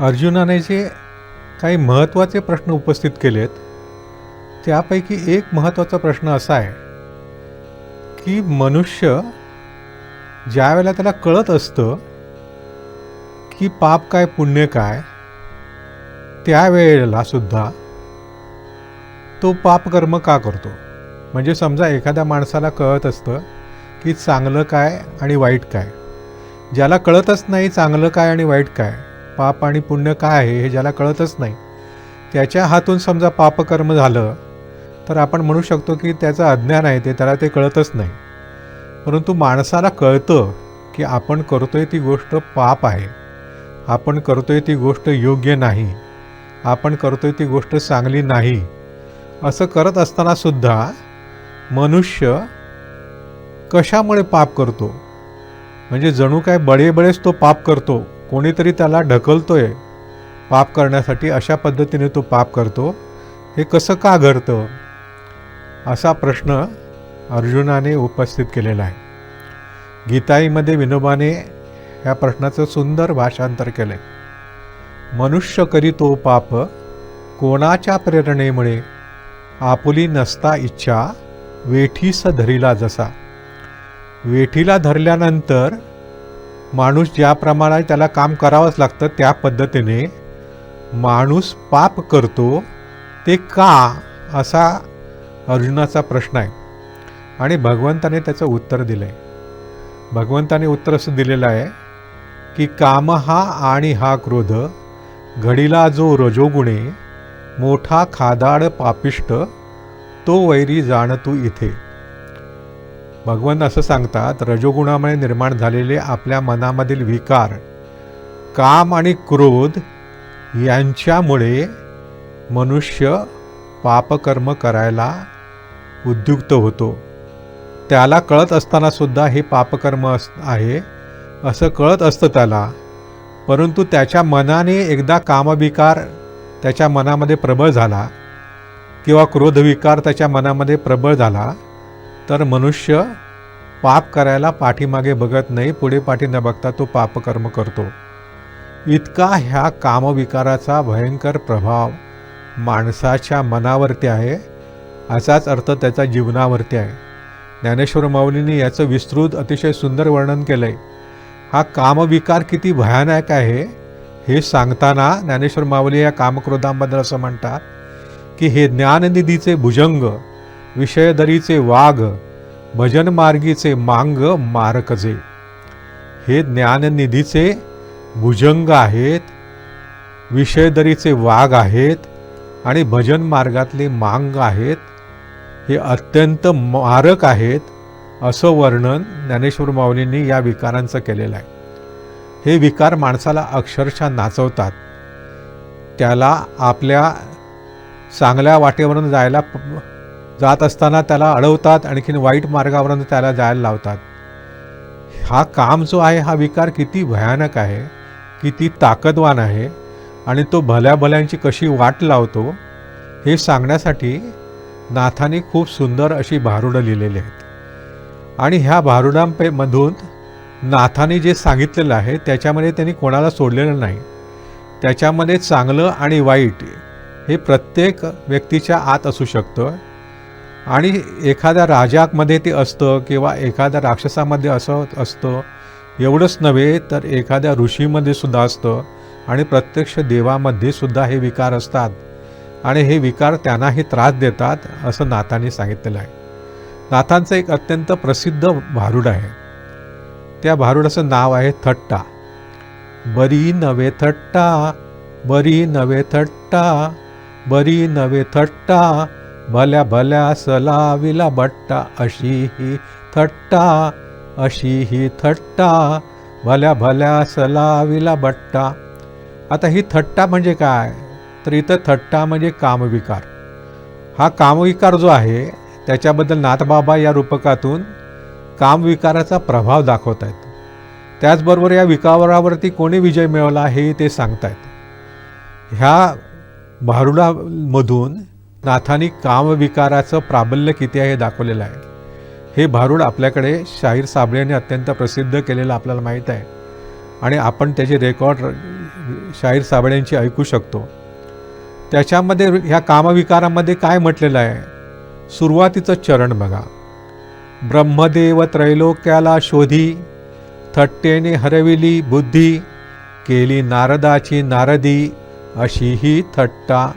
अर्जुनाने जे काही महत्त्वाचे प्रश्न उपस्थित केलेत त्यापैकी एक महत्त्वाचा प्रश्न असा आहे की मनुष्य ज्या वेळेला त्याला कळत असतं की पाप काय पुण्य काय त्यावेळेला सुद्धा तो पापकर्म का करतो? म्हणजे समजा एखाद्या माणसाला कळत असतं की चांगलं काय आणि वाईट काय. ज्याला कळतच नाही चांगलं काय आणि वाईट काय पाप आणि पुण्य काय आहे हे ज्याला कळतच नाही. त्याच्या हातून समजा पापकर्म झालं तर आपण म्हणू शकतो की त्याचं अज्ञान आहे ते त्याला ते कळतच नाही. परंतु माणसाला कळतं की आपण करतोय ती गोष्ट पाप आहे. आपण करतोय ती गोष्ट योग्य नाही. आपण करतोय ती गोष्ट चांगली नाही. असं करत असताना सुद्धा मनुष्य कशामुळे पाप करतो? म्हणजे जणू काय बळेबळेच तो पाप करतो. कोणीतरी त्याला ढकलतोय. पाप करण्यासाठी अशा पद्धतीने तो पाप करतो. हे कसं का घडतं? असा प्रश्न अर्जुनाने उपस्थित केलेला आहे. गीताईमध्ये विनोबाने या प्रश्नाचं सुंदर भाषांतर केलं आहे मनुष्य करीतो पाप कोणाच्या प्रेरणेमुळे? आपुली नसता इच्छा वेठीस धरिला जसा. वेठीला धरल्यानंतर माणूस ज्याप्रमाणे त्याला काम करावंच लागतं त्या पद्धतीने माणूस पाप करतो ते का असा अर्जुनाचा प्रश्न आहे. आणि भगवंताने त्याचं उत्तर दिलं आहे भगवंताने उत्तर असं दिलेलं आहे की काम हा आणि हा क्रोध घडीला जो रजोगुणे मोठा खादाड पापिष्ट तो वैरी जाण तू इथे. भगवंत असं सांगतात रजोगुणामुळे निर्माण झालेले आपल्या मनामधील विकार काम आणि क्रोध यांच्यामुळे मनुष्य पापकर्म करायला उद्युक्त होतो. त्याला कळत असताना सुद्धा हे पापकर्म अस आहे असं कळत असतं त्याला. परंतु त्याच्या मनाने एकदा कामविकार त्याच्या मनामध्ये प्रबळ झाला किंवा क्रोधविकार त्याच्या मनामध्ये प्रबळ झाला तर मनुष्य पाप करायला पाठीमागे बघत नाही पुढे पाठी न बघता तो पापकर्म करतो. इतका ह्या कामविकाराचा भयंकर प्रभाव माणसाच्या मनावरती आहे असाच अर्थ त्याच्या जीवनावरती आहे. ज्ञानेश्वर माऊलींनी याचं विस्तृत अतिशय सुंदर वर्णन केलं आहे हा कामविकार किती भयानक आहे हे सांगताना ज्ञानेश्वर माऊली या कामक्रोधांबद्दल असं म्हणतात की हे ज्ञाननिधीचे भुजंग विषयदरीचे वाघ भजनमार्गीचे मांग मारकजे. हे ज्ञाननिधीचे भुजंग आहेत विषयदरीचे वाघ आहेत आणि भजन मार्गातले मांग आहेत हे अत्यंत मारक आहेत असं वर्णन ज्ञानेश्वर माऊलींनी या विकारांचं केलेलं आहे. हे विकार माणसाला अक्षरशः नाचवतात. त्याला आपल्या चांगल्या वाटेवरून जायला प- जात असताना त्याला अडवतात आणखीन वाईट मार्गावरून त्याला जायला लावतात. हा काम जो आहे हा विकार किती भयानक आहे किती ताकदवान आहे आणि तो भल्या भल्यांची कशी वाट लावतो हे सांगण्यासाठी नाथाने खूप सुंदर अशी भारुडं लिहिलेली आहेत. आणि ह्या भारुडांपेमधून नाथाने जे सांगितलेलं आहे त्याच्यामध्ये त्यांनी कोणाला सोडलेलं नाही. त्याच्यामध्ये चांगलं आणि वाईट हे प्रत्येक व्यक्तीच्या आत असू शकतं. आणि एखाद्या राजामध्ये ते असतं किंवा एखाद्या राक्षसामध्ये असं असतं एवढंच नव्हे तर एखाद्या ऋषीमध्ये सुद्धा असतं. आणि प्रत्यक्ष देवामध्ये सुद्धा हे विकार असतात. आणि हे विकार त्यांनाही त्रास देतात असं नाथांनी सांगितलेलं आहे. नाथांचं एक अत्यंत प्रसिद्ध भारुड आहे. त्या भारुडाचं नाव आहे थट्टा. बरी नवे थट्टा बरी नवे थट्टा बरी नवे थट्टा भल्या भल्या सलाविला बट्टा अशी ही थट्टा अशी ही थट्टा. भल्या भल्या सलाविला बट्टा. आता ही थट्टा म्हणजे काय? तर इथं थट्टा म्हणजे कामविकार. हा कामविकार जो आहे त्याच्याबद्दल नाथबाबा या रूपकातून कामविकाराचा प्रभाव दाखवत आहेत. त्याचबरोबर या विकारावरती कोणी विजय मिळवला हे ते सांगतायत. ह्या भारुडामधून नाथानी कामविकाराचं प्राबल्य किती आहे हे दाखवलेलं आहे. हे भारूड आपल्याकडे शाहीर साबळे यांनी अत्यंत प्रसिद्ध केलेलं आपल्याला माहीत आहे. आणि आपण त्याचे रेकॉर्ड शाहीर साबळेंची ऐकू शकतो. त्याच्यामध्ये ह्या कामविकारामध्ये काय म्हटलेलं आहे? सुरुवातीचं चरण बघा. ब्रह्मदेव त्रैलोक्याला शोधी थट्टेने हरविली बुद्धी केली नारदाची नारदी अशी ही थट्टा.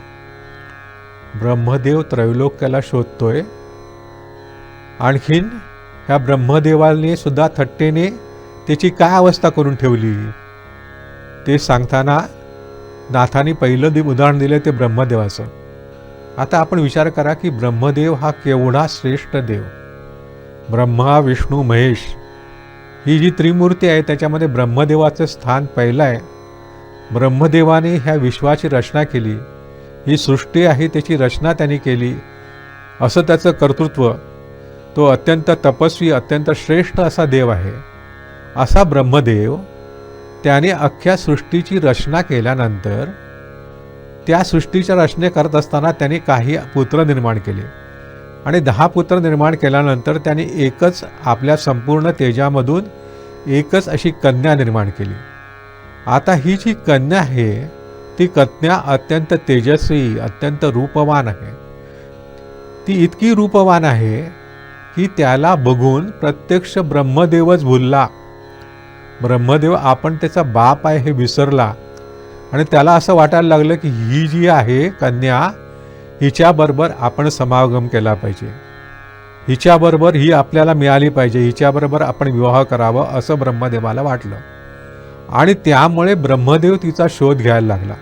ब्रह्मदेव त्रैलोक्याला शोधतोय. आणखीन ह्या ब्रह्मदेवाने सुद्धा थट्टेने त्याची काय अवस्था करून ठेवली? ते सांगताना नाथाने पहिलं दि उदाहरण दिलं ते ब्रह्मदेवाचं. आता आपण विचार करा की ब्रह्मदेव हा केवढा श्रेष्ठ देव. ब्रह्मा विष्णू महेश ही जी त्रिमूर्ती आहे त्याच्यामध्ये ब्रह्मदेवाचं स्थान पहिलं आहे. ब्रह्मदेवाने ह्या विश्वाची रचना केली. ही सृष्टी आहे त्याची रचना त्यांनी केली. असं त्याचं कर्तृत्व तो अत्यंत तपस्वी अत्यंत श्रेष्ठ असा देव आहे. असा ब्रह्मदेव त्याने अख्ख्या सृष्टीची रचना केल्यानंतर त्या सृष्टीच्या रचने करत असताना त्याने काही पुत्र निर्माण केले. आणि दहा पुत्र निर्माण केल्यानंतर त्याने एकच आपल्या संपूर्ण तेजामधून एकच अशी कन्या निर्माण केली. आता ही जी कन्या आहे ती कन्या अत्यंत तेजस्वी अत्यंत रूपवान आहे. ती इतकी रूपवान आहे की त्याला बघून प्रत्यक्ष ब्रह्मदेवच भुलला. ब्रह्मदेव आपण त्याचा बाप आहे हे विसरला आणि त्याला असं वाटायला लागलं की ही जी आहे कन्या हिच्याबरोबर आपण समागम केला पाहिजे. हिच्याबरोबर ही आपल्याला मिळाली पाहिजे हिच्याबरोबर आपण विवाह करावा असं ब्रह्मदेवाला वाटलं. आणि त्यामुळे ब्रह्मदेव तिचा शोध घ्यायला लागला.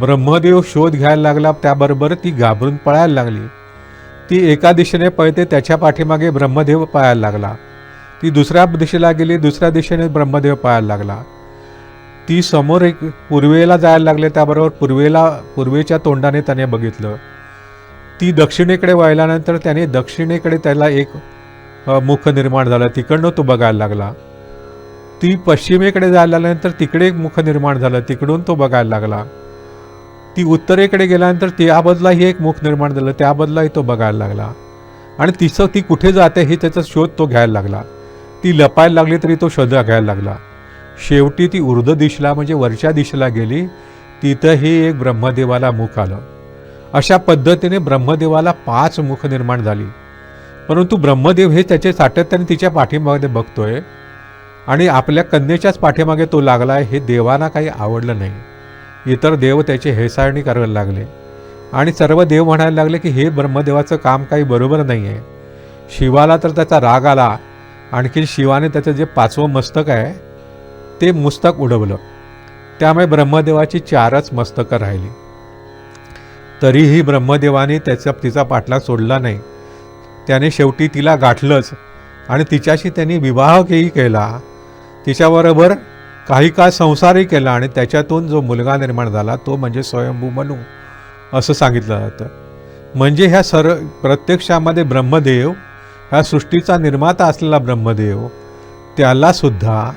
ब्रह्मदेव शोध घ्यायला लागला त्याबरोबर ती घाबरून पळायला लागली. ती एका दिशेने पळते त्याच्या पाठीमागे ब्रह्मदेव पळायला लागला. ती दुसऱ्या दिशेला गेली दुसऱ्या दिशेने ब्रह्मदेव पळायला लागला. ती समोर एक पूर्वेला जायला लागले त्याबरोबर पूर्वेला पूर्वेच्या तोंडाने त्याने बघितलं. ती दक्षिणेकडे वळल्यानंतर त्याने दक्षिणेकडे त्याला एक मुख निर्माण झालं तिकडनं तो बघायला लागला. ती पश्चिमेकडे जायला लागल्यानंतर तिकडे एक मुख निर्माण झालं तिकडून तो बघायला लागला. ती उत्तरेकडे गेल्यानंतर त्याबदलाही एक मुख निर्माण झालं. त्याबदलाही तो बघायला लागला. आणि तिचं ती कुठे जाते हे त्याचा शोध तो घ्यायला लागला. ती लपायला लागली तरी तो शोध घ्यायला लागला. शेवटी ती ऊर्ध दिशेला म्हणजे वरच्या दिशेला गेली. तिथंही एक ब्रह्मदेवाला मुख आलं. अशा पद्धतीने ब्रह्मदेवाला पाच मुख निर्माण झाली. परंतु ब्रह्मदेव हे त्याचे सातत्याने तिच्या पाठीमागे बघतोय. आणि आपल्या कन्येच्याच पाठीमागे तो लागला हे देवांना काही आवडलं नाही. इतर देव त्याची हेसाळणी करायला लागले. आणि सर्व देव म्हणायला लागले की हे ब्रह्मदेवाचं काम काही बरोबर नाही आहे शिवाला तर त्याचा राग आला. आणखीन शिवाने त्याचं जे पाचवं मस्तक आहे ते मुस्तक उडवलं. त्यामुळे ब्रह्मदेवाची चारच मस्तकं राहिली. तरीही ब्रह्मदेवाने त्याचा तिचा पाठलाग सोडला नाही. त्याने शेवटी तिला गाठलंच. आणि तिच्याशी त्यांनी विवाहही केला. तिच्याबरोबर काही काळ संसारही केला आणि त्याच्यातून जो मुलगा निर्माण झाला तो म्हणजे स्वयंभू मनू असं सांगितलं जातं. म्हणजे ह्या सर प्रत्यक्षामध्ये ब्रह्मदेव ह्या सृष्टीचा निर्माता असलेला ब्रह्मदेव त्यालासुद्धा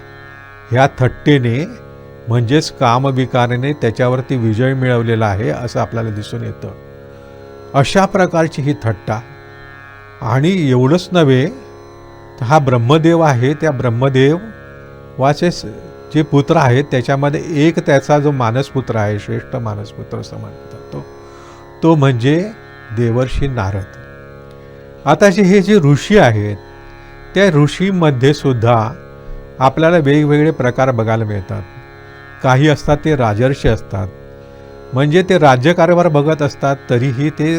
ह्या थट्टेने म्हणजेच कामविकाराने त्याच्यावरती विजय मिळवलेला आहे असं आपल्याला दिसून येतं. अशा प्रकारची ही थट्टा. आणि एवढंच नव्हे हा ब्रह्मदेव आहे त्या ब्रह्मदेव वाचे जे पुत्र आहेत त्याच्यामध्ये एक त्याचा जो मानसपुत्र आहे श्रेष्ठ मानसपुत्र असं म्हणतात. तो तो म्हणजे देवर्षी नारद. आता जे हे जे ऋषी आहेत त्या ऋषीमध्ये सुद्धा आपल्याला वेगवेगळे प्रकार बघायला मिळतात. काही असतात ते राजर्षी असतात. म्हणजे ते राज्यकारभार बघत असतात तरीही ते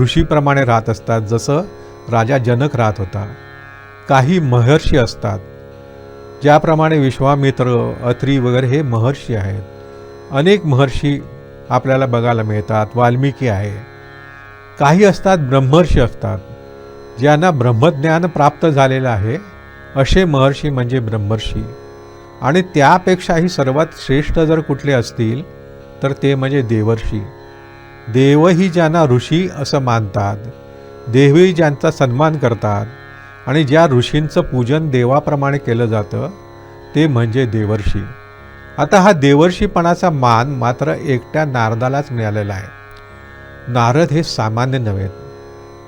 ऋषीप्रमाणे राहत असतात जसं राजा जनक राहत होता. काही महर्षी असतात ज्याप्रमाणे विश्वामित्र अत्री वगैरे हे महर्षी आहेत. अनेक महर्षी आपल्याला बघायला मिळतात वाल्मिकी आहे. काही असतात ब्रह्मर्षी असतात. ज्यांना ब्रह्मज्ञान प्राप्त झालेलं आहे असे महर्षी म्हणजे ब्रह्मर्षी. आणि त्यापेक्षाही सर्वात श्रेष्ठ जर कुठले असतील तर ते म्हणजे देवर्षी. देवही ज्यांना ऋषी असं मानतात देवही ज्यांचा सन्मान करतात आणि ज्या ऋषींचं पूजन देवाप्रमाणे केलं जातं ते म्हणजे देवर्षी. आता हा देवर्षीपणाचा मान मात्र एकट्या नारदालाच मिळालेला आहे. नारद हे सामान्य नव्हे.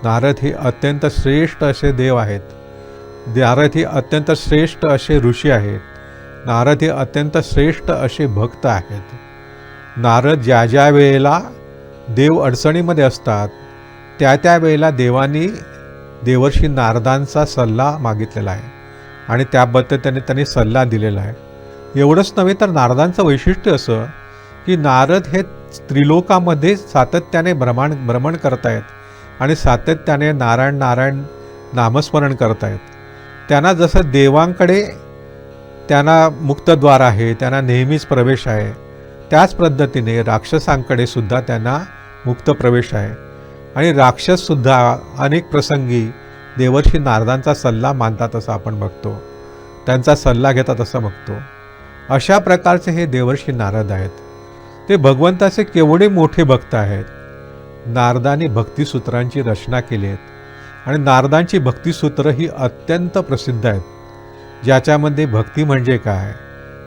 नारद हे अत्यंत श्रेष्ठ असे देव आहेत. नारद हे अत्यंत श्रेष्ठ असे ऋषी आहेत. नारद हे अत्यंत श्रेष्ठ असे भक्त आहेत. नारद ज्या ज्या वेळेला देव अडचणीमध्ये असतात त्या त्या वेळेला देवानी देवर्षी नारदांचा सल्ला मागितलेला आहे आणि त्याबद्दल त्याने त्यांनी सल्ला दिलेला आहे. एवढंच नव्हे तर नारदांचं वैशिष्ट्य असं की नारद हे त्रिलोकामध्ये सातत्याने भ्रमण भ्रमण करतायत आणि सातत्याने नारायण नारायण नामस्मरण करतायत. त्यांना जसं देवांकडे त्यांना मुक्तद्वार आहे त्यांना नेहमीच प्रवेश आहे त्याच पद्धतीने राक्षसांकडे सुद्धा त्यांना मुक्त प्रवेश आहे. आणि राक्षससुद्धा अनेक प्रसंगी देवर्षी नारदांचा सल्ला मानतात असं आपण बघतो. त्यांचा सल्ला घेतात असं बघतो. अशा प्रकारचे हे देवर्षी नारद आहेत. ते भगवंताचे केवढे मोठे भक्त आहेत. नारदाने भक्तिसूत्रांची रचना केली आहेत आणि नारदांची भक्तिसूत्र ही अत्यंत प्रसिद्ध आहेत. ज्याच्यामध्ये भक्ती म्हणजे काय?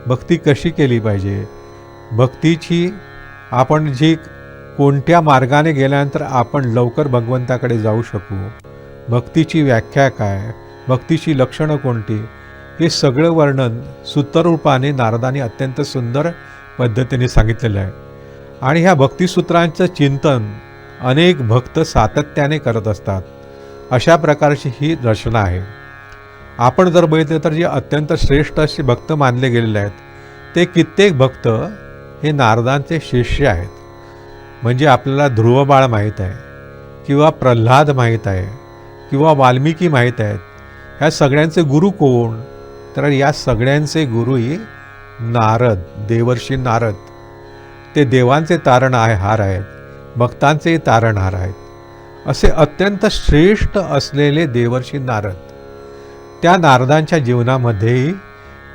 भक्ती कशी केली पाहिजे? भक्तीची आपण जी कोणत्या मार्गाने गेल्यानंतर आपण लवकर भगवंताकडे जाऊ शकू? भक्तीची व्याख्या काय? भक्तीची लक्षणं कोणती? हे सगळं वर्णन सूत्ररूपाने नारदाने अत्यंत सुंदर पद्धतीने सांगितलेलं आहे. आणि ह्या भक्तिसूत्रांचं चिंतन अनेक भक्त सातत्याने करत असतात. अशा प्रकारची ही रचना आहे. आपण जर बघितले तर जे अत्यंत श्रेष्ठ असे भक्त मानले गेलेले आहेत ते कित्येक भक्त हे नारदांचे शिष्य आहेत. म्हणजे आपल्याला ध्रुवबाळ माहीत आहे किंवा प्रल्हाद माहीत आहे किंवा वाल्मिकी माहीत आहेत ह्या सगळ्यांचे गुरु कोण? तर या सगळ्यांचे गुरुही नारद देवर्षी नारद. ते देवांचे तारणहार हार आहेत भक्तांचे तारणहार आहेत. असे अत्यंत श्रेष्ठ असलेले देवर्षी नारद. त्या नारदांच्या जीवनामध्येही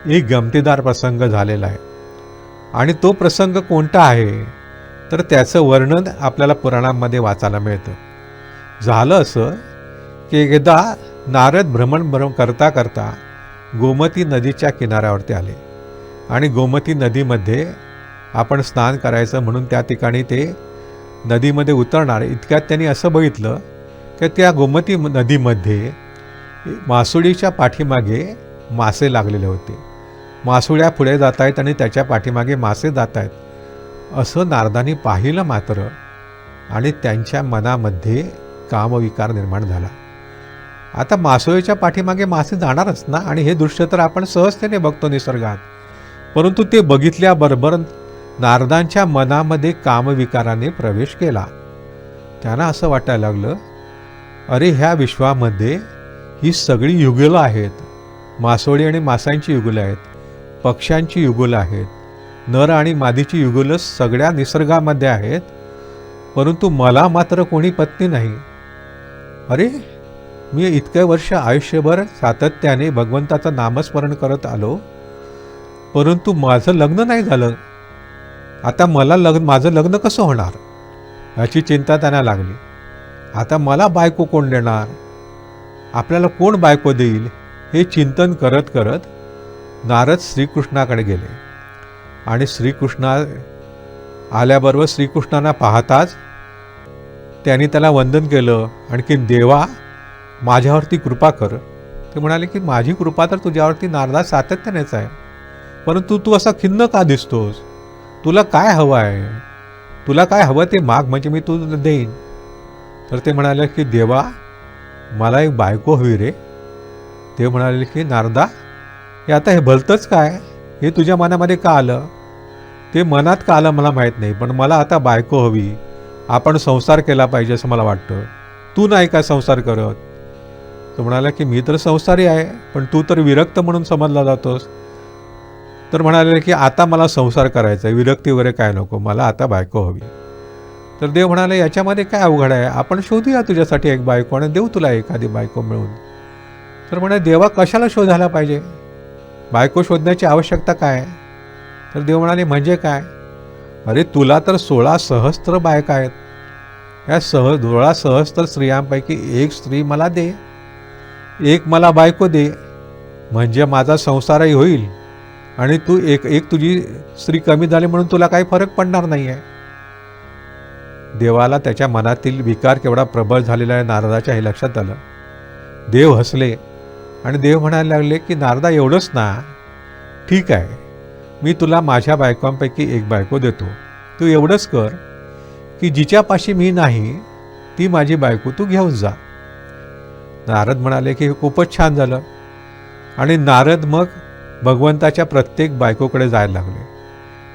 एक गमतीदार प्रसंग झालेला आहे. आणि तो प्रसंग कोणता आहे? तर त्याचं वर्णन आपल्याला पुराणांमध्ये वाचायला मिळतं. झालं असं की एकदा नारद भ्रमण भ्रम करता करता गोमती नदीच्या किनाऱ्यावरती आले. आणि गोमती नदीमध्ये आपण स्नान करायचं म्हणून त्या ठिकाणी ते नदीमध्ये उतरणार. इतक्यात त्यांनी असं बघितलं की त्या गोमती नदीमध्ये मासुळीच्या पाठीमागे मासे लागलेले होते. मासुळ्या पुढे जात आहेत आणि त्याच्या पाठीमागे मासे जात आहेत असं नारदांनी पाहिलं मात्र आणि त्यांच्या मनामध्ये कामविकार निर्माण झाला. आता मासोळीच्या पाठीमागे मासे जाणारच ना? आणि हे दृश्य तर आपण सहजतेने बघतो निसर्गात. परंतु ते बघितल्याबरोबर नारदांच्या मनामध्ये कामविकाराने प्रवेश केला. त्यांना असं वाटायला लागलं अरे ह्या विश्वामध्ये ही सगळी युगलं आहेत. मासोळी आणि मासांची युगलं आहेत. पक्ष्यांची युगलं आहेत. नर आणि मादीची युगलं सगळ्या निसर्गामध्ये आहेत परंतु मला मात्र कोणी पत्नी नाही. अरे मी इतक्या वर्ष आयुष्यभर सातत्याने भगवंताचं नामस्मरण करत आलो परंतु माझं लग्न नाही झालं. आता मला लग्न माझं लग्न कसं होणार? याची चिंता त्यांना लागली. आता मला बायको कोण देणार? आपल्याला कोण बायको देईल? हे चिंतन करत करत नारद श्रीकृष्णाकडे गेले. आणि श्रीकृष्णा आल्याबरोबर श्रीकृष्णांना पाहताच त्यांनी त्याला वंदन केलं. आणखी देवा माझ्यावरती कृपा कर. ते म्हणाले की माझी कृपा तर तुझ्यावरती नारदा सातत्यानेच आहे. परंतु तू असा खिन्न का दिसतोस? तुला काय हवं आहे? तुला काय हवं ते माग म्हणजे मी तुला देईन. तर ते म्हणाले की देवा मला एक बायको हवी रे. ते म्हणाले की नारदा हे आता हे भलतंच काय? हे तुझ्या मनामध्ये का आलं? ते मनात का आलं मला माहीत नाही पण मला आता बायको हवी. आपण संसार केला पाहिजे असं मला वाटतं. तू नाही का संसार करत? तो म्हणाला की मी तर संसारी आहे पण तू तर विरक्त म्हणून समजला जातोस. तर म्हणाले की आता मला संसार करायचा आहे विरक्ती वगैरे काय नको मला आता बायको हवी. तर देव म्हणाले याच्यामध्ये काय अवघड आहे? आपण शोधूया तुझ्यासाठी एक बायको आणि देऊ तुला एखादी बायको मिळून. तर म्हणे देवा कशाला शोधायला पाहिजे? बायको शोधण्याची आवश्यकता काय? तर देव म्हणाले म्हणजे काय? अरे तुला तर सोळा सहस्त्र बायका आहेत. या सह सोळा सहस्त्र स्त्रियांपैकी एक स्त्री मला दे. एक मला बायको दे. म्हणजे माझा संसारही होईल. आणि तू एक एक तुझी स्त्री कमी झाली म्हणून तुला काही फरक पडणार नाही आहे देवाला त्याच्या मनातील विकार केवढा प्रबळ झालेला आहे नारदाच्या हे लक्षात आलं. देव हसले. आणि देव म्हणायला लागले की नारदा एवढंच ना. ठीक आहे. मी तुला माझ्या बायकांपैकी एक बायको देतो. तू एवढंच कर की जिच्यापाशी मी नाही ती माझी बायको तू घेऊन जा. नारद म्हणाले की हे खूपच छान झालं. आणि नारद मग भगवंताच्या प्रत्येक बायकोकडे जायला लागले.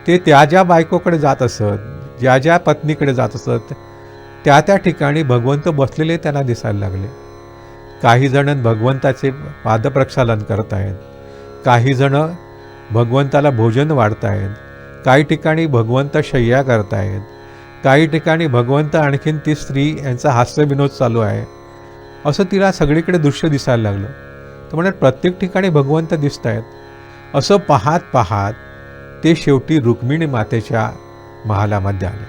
ते त्या ज्या बायकोकडे जात असत ज्या ज्या पत्नीकडे जात असत त्या त्या ठिकाणी भगवंत बसलेले त्यांना दिसायला लागले. काही जण भगवंताचे पादप्रक्षालन करत आहेत काही जण भगवंताला भोजन वाढतायत. काही ठिकाणी भगवंत शय्या करतायत. काही ठिकाणी भगवंत आणखीन ती स्त्री यांचा हास्यविनोद चालू आहे. असं तिला सगळीकडे दृश्य दिसायला लागलं. तर म्हणजे प्रत्येक ठिकाणी भगवंत दिसत आहेत असं पाहत पाहत ते शेवटी रुक्मिणी मातेच्या महालामध्ये आले.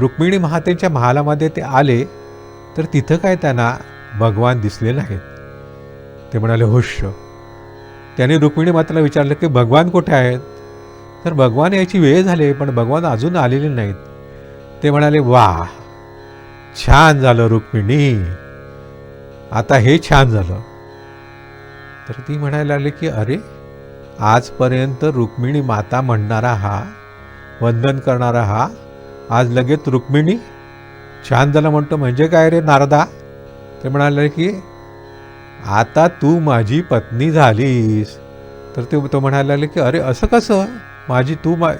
रुक्मिणी मातेच्या महालामध्ये ते आले तर तिथं काय त्यांना भगवान दिसले नाहीत. ते म्हणाले हुश त्याने रुक्मिणी माताला विचारलं की भगवान कुठे आहेत? तर भगवान याची वेळ झाली पण भगवान अजून आलेले नाहीत. ते म्हणाले वा छान झालं रुक्मिणी. आता हे छान झालं. तर ती म्हणायला लागली की अरे आजपर्यंत रुक्मिणी माता म्हणणारा हा वंदन करणारा हा आज लगेच रुक्मिणी? छान झालं म्हणतो म्हणजे काय रे नारदा? ते म्हणाले की आता तू माझी पत्नी झालीस. तर ते तो म्हणाले की अरे असं कसं? माझी तू मा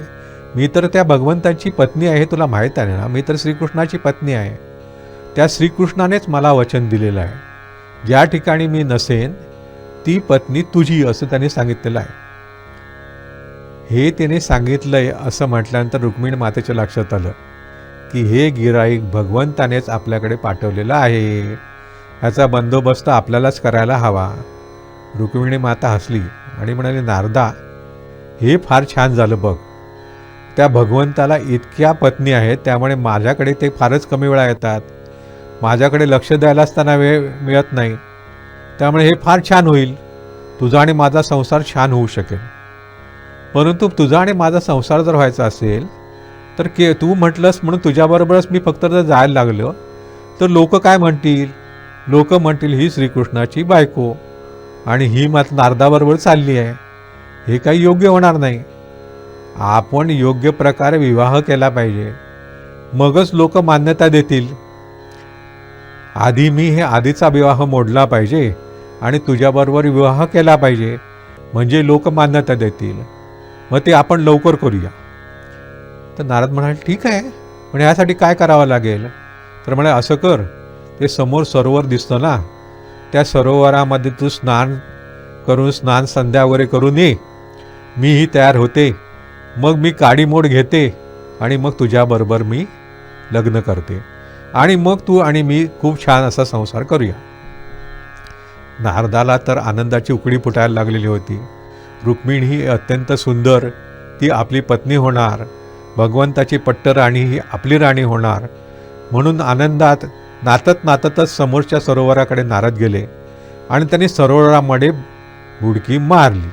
मी तर त्या भगवंताची पत्नी आहे तुला माहीत आहे ना? मी तर श्रीकृष्णाची पत्नी आहे. त्या श्रीकृष्णानेच मला वचन दिलेलं आहे. ज्या ठिकाणी मी नसेन ती पत्नी तुझी असं त्याने सांगितलेलं आहे. हे त्याने सांगितलंय असं म्हटल्यानंतर रुक्मिणी मातेच्या लक्षात आलं की हे गिराईक भगवंतानेच आपल्याकडे पाठवलेलं आहे. ह्याचा बंदोबस्त आपल्यालाच करायला हवा. रुक्मिणी माता हसली आणि म्हणाली नारदा हे फार छान झालं बघ. त्या भगवंताला इतक्या पत्नी आहेत त्यामुळे माझ्याकडे ते फारच कमी वेळा येतात. माझ्याकडे लक्ष द्यायला असताना वेळ मिळत नाही. त्यामुळे हे फार छान होईल. तुझा आणि माझा संसार छान होऊ शकेल. परंतु तुझा आणि माझा संसार जर व्हायचा असेल तर के तू म्हटलंस म्हणून तुझ्याबरोबरच मी फक्त जर जायला लागलो तर लोक काय म्हणतील? लोक म्हणतील ही श्रीकृष्णाची बायको आणि ही मात्र नारदाबरोबर चालली आहे. हे काही योग्य होणार नाही. आपण योग्य प्रकारे विवाह केला पाहिजे. मगच लोक मान्यता देतील. आधी मी हे आधीचा विवाह मोडला पाहिजे आणि तुझ्याबरोबर विवाह केला पाहिजे म्हणजे लोक मान्यता देतील. मग ते आपण लवकर करूया. तर नारद म्हणाल ठीक आहे. पण यासाठी काय करावं लागेल? तर म्हणे असं कर. ते समोर सरोवर दिसतं ना? त्या सरोवरामध्ये तू स्नान करून स्नान संध्या वगैरे करून ये. मीही तयार होते. मग मी काडीमोड घेते आणि मग तुझ्याबरोबर मी लग्न करते. आणि मग तू आणि मी खूप छान असा संसार करूया. नारदाला तर आनंदाची उकडी फुटायला लागलेली होती. रुक्मिणी ही अत्यंत सुंदर ती आपली पत्नी होणार. भगवंताची पट्ट राणी ही आपली राणी होणार. म्हणून आनंदात नातत नाततच समोरच्या सरोवराकडे नारद गेले आणि त्यांनी सरोवरामध्ये बुडकी मारली.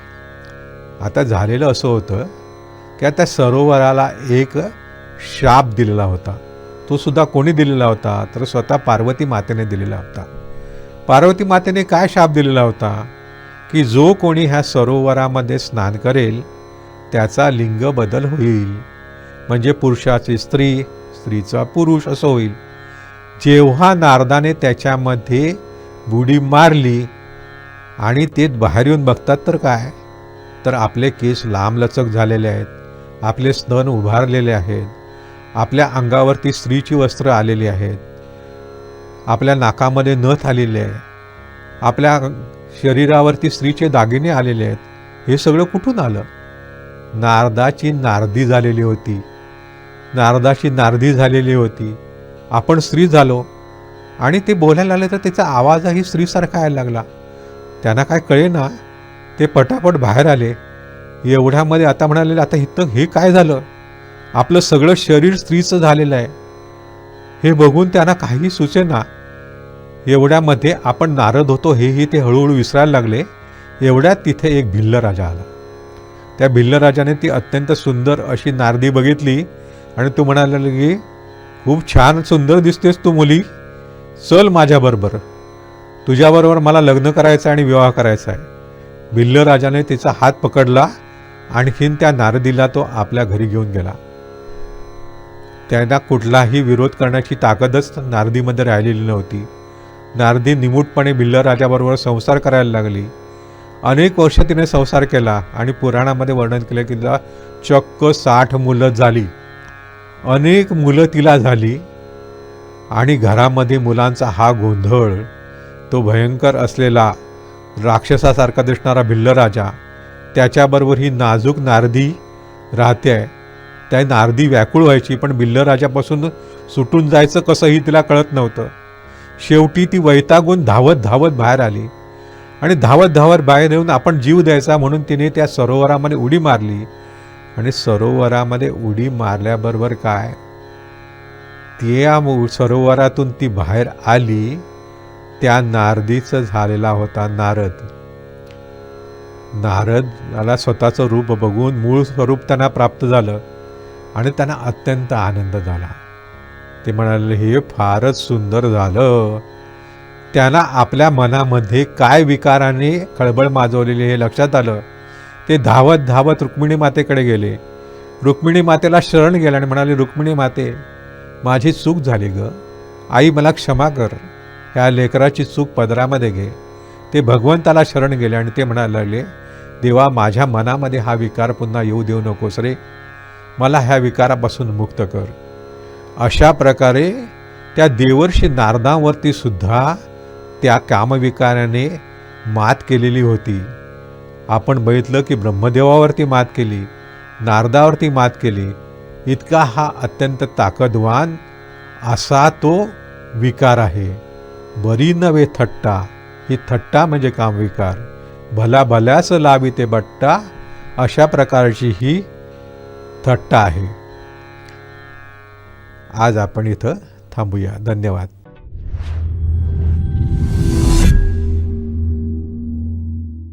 आता झालेलं असं होतं की त्या सरोवराला एक शाप दिलेला होता. तो सुद्धा कोणी दिलेला होता? तर स्वतः पार्वती मातेने दिलेला होता. पार्वती मातेने काय शाप दिलेला होता? की जो कोणी ह्या सरोवरामध्ये स्नान करेल त्याचा लिंग बदल होईल. म्हणजे पुरुषाची स्त्री स्त्रीचा पुरुष असं होईल. जेव्हा नारदाने त्याच्यामध्ये बुडी मारली आणि ते बाहेर येऊन बघतात तर काय? तर आपले केस लांबलचक झालेले आहेत आपले स्तन उभारलेले आहेत आपल्या अंगावरती स्त्रीची वस्त्र आलेली आहेत आपल्या नाकामध्ये नथ आलेले आहे आपल्या शरीरावरती स्त्रीचे दागिने आलेले आहेत हे सगळं कुठून आलं? नारदाची नारदी झालेली होती. नारदाची नारदी झालेली होती. आपण स्त्री झालो आणि ते बोलायला लागले तर त्याचा आवाजही स्त्रीसारखा यायला लागला. त्यांना काय कळे ना ते पटापट बाहेर आले. एवढ्यामध्ये आता म्हणाले आता इथं हे काय झालं? आपलं सगळं शरीर स्त्रीचं झालेलं आहे. हे बघून त्यांना काही सुचेना. एवढ्यामध्ये आपण नारद होतो हेही ते हळूहळू विसरायला लागले. एवढ्यात तिथे एक भिल्ल राजा आला. त्या भिल्ल राजाने ती अत्यंत सुंदर अशी नारदी बघितली आणि तो म्हणाला की खूप छान सुंदर दिसतेस तू मुली. चल माझ्याबरोबर तुझ्याबरोबर मला लग्न करायचं आहे आणि विवाह करायचा आहे. भिल्ल राजाने तिचा हात पकडला आणखीन त्या नारदीला तो आपल्या घरी घेऊन गेला. त्यांना कुठलाही विरोध करण्याची ताकदच नारदीमध्ये राहिलेली नव्हती. नारदी निमूटपणे भिल्ल राजाबरोबर संसार करायला लागली. अनेक वर्ष तिने संसार केला आणि पुराणामध्ये वर्णन केलं की तिला चक्क साठ मुलं झाली. अनेक मुलं तिला झाली आणि घरामध्ये मुलांचा हा गोंधळ तो भयंकर असलेला राक्षसासारखा दिसणारा भिल्ल राजा त्याच्याबरोबर ही नाजूक नारदी राहते. आहे त्या नारदी व्याकुळ व्हायची पण भिल्ल राजापासून सुटून जायचं कसंही तिला कळत नव्हतं. शेवटी ती वैतागून धावत धावत बाहेर आली आणि धावत धावत बाहेर येऊन आपण जीव द्यायचा म्हणून तिने त्या सरोवरामध्ये उडी मारली. आणि सरोवरामध्ये उडी मारल्याबरोबर काय? ते या सरोवरातून ती बाहेर आली त्या नारदीचं झालेला होता नारद. नारदला स्वतःचं रूप बघून मूळ स्वरूप त्यांना प्राप्त झालं आणि त्यांना अत्यंत आनंद झाला. ते म्हणाले हे फारच सुंदर झालं. त्यांना आपल्या मनामध्ये काय विकाराने खळबळ माजवलेली हे लक्षात आलं? ते धावत धावत रुक्मिणी मातेकडे गेले. रुक्मिणी मातेला शरण गेले आणि म्हणाले रुक्मिणी माते माझी चूक झाली ग. आई मला क्षमा कर. ह्या लेकराची चूक पदरामध्ये घे. ते भगवंताला शरण गेले आणि ते म्हणायला लागले देवा माझ्या मनामध्ये हा विकार पुन्हा येऊ देऊ नकोस रे. मला ह्या विकारापासून मुक्त कर. अशा प्रकारे त्या देवर्षी नारदावरती सुद्धा त्या कामविकाराने मात केलेली होती. आपण बघितलं की ब्रह्मदेवावरती मात केली नारदावरती मात केली इतका हा अत्यंत ताकदवान असा तो विकार आहे. बरी नव्हे थट्टा ही थट्टा म्हणजे कामविकार. भला भल्यास लावी ते बट्टा अशा प्रकारची ही थट्टा आहे. आज आपण इथं थांबूया. धन्यवाद.